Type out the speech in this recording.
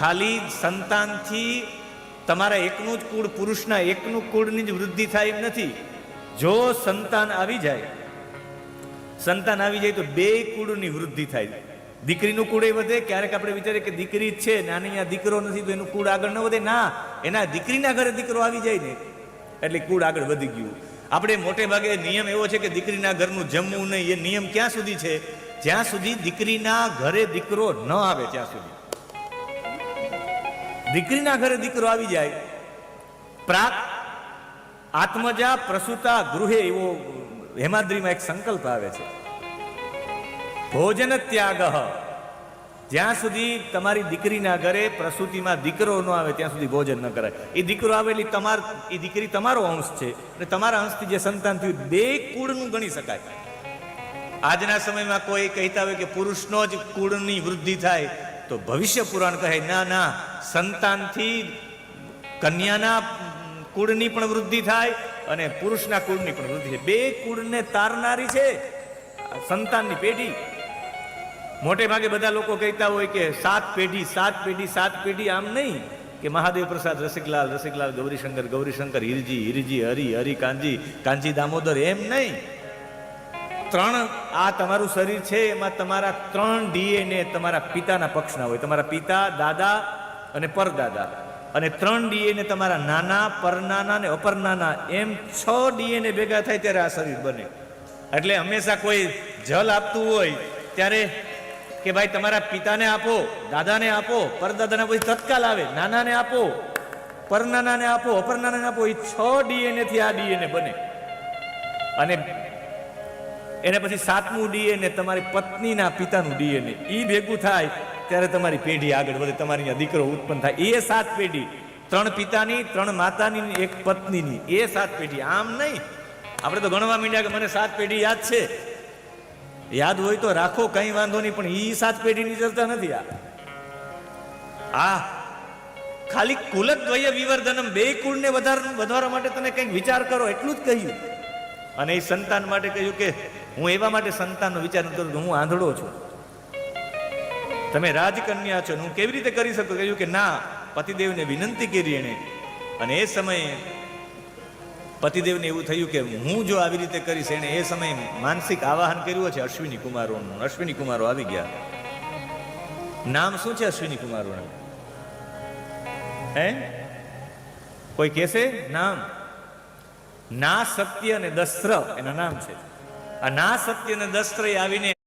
ખાલી સંતાનથી તમારા એકનું જ કુળ, પુરુષના એકનું કુળની જ વૃદ્ધિ થાય એમ નથી. જો સંતાન આવી જાય, સંતાન આવી જાય તો બે કુળની વૃદ્ધિ થાય. દીકરીનું કુળ એ વધે, ક્યારેક આપણે વિચારીએ કે દીકરી જ છે, નાની આ દીકરો નથી તો એનું કુળ આગળ ન વધે. ના, એના દીકરીના ઘરે દીકરો આવી જાય ને, એટલે કુળ આગળ વધી ગયું. આપણે મોટે ભાગે નિયમ એવો છે કે દીકરીના ઘરનું જમવું નહીં, એ નિયમ ક્યાં સુધી છે? જ્યાં સુધી દીકરીના ઘરે દીકરો ન આવે ત્યાં સુધી. દીકરીના ઘરે દીકરો આવી જાય. પ્રાક આત્મજા પ્રસૂતા ગૃહે એવો હેમાદ્રીમાં એક સંકલ્પ આવે છે. ભોજન ત્યાગ. જ્યાં સુધી તમારી દીકરીના ઘરે પ્રસૂતિમાં દીકરો ન આવે, ત્યાં સુધી ભોજન ન કરાય. એ દીકરો આવે એટલે તમાર, એ દીકરી તમારો અંશ છે. અને તમારા અંશથી જે સંતાન થયું, બે કુળનું ગણી શકાય. આજના સમયમાં કોઈ કહેતા હોય કે પુરુષનો જ કુળની વૃદ્ધિ થાય. તો ભવિષ્ય પુરાણ કહે, ના ના, સંતાનથી કન્યાના કુળની પણ વૃદ્ધિ થાય અને પુરુષના કુળની પણ વૃદ્ધિ થાય. બે કુળને તારનારી છે સંતાનની પેઢી. મોટે ભાગે બધા લોકો કહેતા હોય કે સાત પેઢી સાત પેઢી સાત પેઢી, આમ નહીં કે મહાદેવ પ્રસાદ, રસિકલાલ રસિકલાલ, ગૌરીશંકર ગૌરીશંકર, હિરજી હિરજી, હરી હરી, કાંજી કાંજી, દામોદર, એમ નહીં. ત્રણ આ તમારું શરીર છે, એમાં તમારા ત્રણ ડીએનએ તમારા પિતાના પક્ષના હોય. તમારા પિતા, દાદા અને પરદાદા. અને ત્રણ ડીએનએ તમારા નાના, પરનાના ને અપરનાના. એમ છ ડીએનએ ભેગા થાય ત્યારે આ શરીર બને. એટલે હંમેશા કોઈ જલ આપતું હોય ત્યારે કે ભાઈ તમારા પિતાને આપો, દાદાને આપો, પરદાદાને પછી તત્કાલ આવે. નાનાને આપો, પરનાનાને આપો, અપરનાનાને આપો. એ છ ડીએનએ થી આ ડીએનએ બને. અને એને પછી સાતમું ડીએનએ તમારી પત્નીના પિતાનું ડીએનએ ઈ ભેગું થાય, ત્યારે તમારી પેઢી આગળ વધે, તમારી અહીંયા દીકરો ઉત્પન્ન થાય. એ સાત પેઢી. ત્રણ પિતાની, ત્રણ માતાની એક પત્નીની. એ સાત પેઢી. આમ નહીં. આપણે તો ગણવા માંડ્યા કે મને સાત પેઢી યાદ છે. યાદ હોય તો રાખો, કઈ વાંધો નહીં, પણ એ સાત પેઢીની ચર્ચા નથી આ. આ ખાલી કુલદ્વય વિવર્ધનમ બે કુળને વધાર, વધારવા માટે તને કંઈક વિચાર કરો, એટલું જ કહ્યું. અને એ સંતાન માટે કહ્યું કે હું એવા માટે સંતાનનો વિચાર કરું કે હું આંધળો છું. તમે રાજકન્યા છો હું કેવી રીતે કરી શકું? કહ્યું કે ના, પતિદેવને વિનંતી કરી એણે. અને એ સમયે પતિદેવને એવું થયું કે હું જો આવી રીતે કરીશ, એણે એ સમયે માનસિક આવાહન કર્યું છે અશ્વિની કુમારોનું. અશ્વિની કુમારો આવી ગયા. નામ શું છે અશ્વિની કુમારોનું? હે? કોઈ કહેશે? નામ? ના સત્ય અને દસ્ત્ર એના નામ છે. આ ના સત્યને આવીને